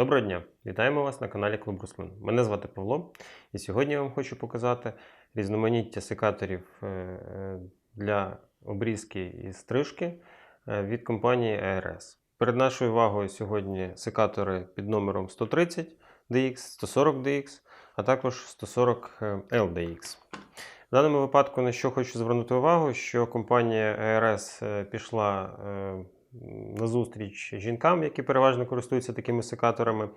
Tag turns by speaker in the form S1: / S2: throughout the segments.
S1: Доброго дня! Вітаємо вас на каналі Клуб Руслин. Мене звати Павло, і сьогодні я вам хочу показати різноманіття секаторів е, е, для обрізки і стрижки е, від компанії ARS. Перед нашою увагою сьогодні секатори під номером 130 DX, 140 DX, а також 140 LDX. В даному випадку на що хочу звернути увагу, що компанія ARS е, пішла е, на зустріч жінкам, які переважно користуються такими секаторами,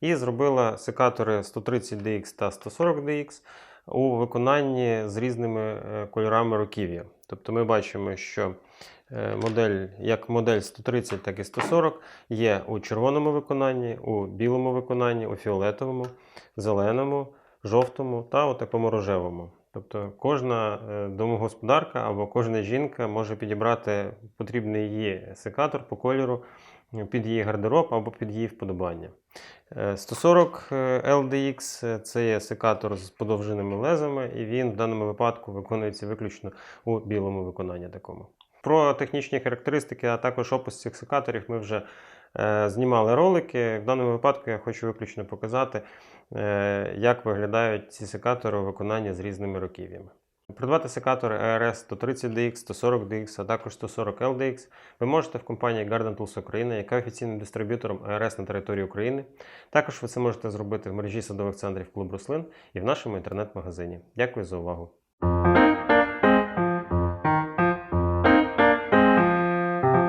S1: і зробила секатори 130 DX та 140 DX у виконанні з різними е, кольорами руків'я. Тобто ми бачимо, що е, модель, як модель 130, так і 140 є у червоному виконанні, у білому виконанні, у фіолетовому, зеленому, жовтому та у такому рожевому. Тобто кожна е, домогосподарка або кожна жінка може підібрати потрібний її секатор по кольору е, під її гардероб або під її вподобання. Е, 140 LDX е, це є секатор з подовженими лезами, і він в даному випадку виконується виключно у білому виконанні такому. Про технічні характеристики, а також опис цих секаторів ми вже знімали ролики. В даному випадку я хочу виключно показати, е, як виглядають ці секатори у виконанні з різними руків'ями. Придбати секатори ARS 130DX, 140DX, а також 140LDX ви можете в компанії Garden Tools Україна, яка офіційним дистриб'ютором ARS на території України. Також ви це можете зробити в мережі садових центрів Клуб Рослин і в нашому інтернет-магазині. Дякую за увагу!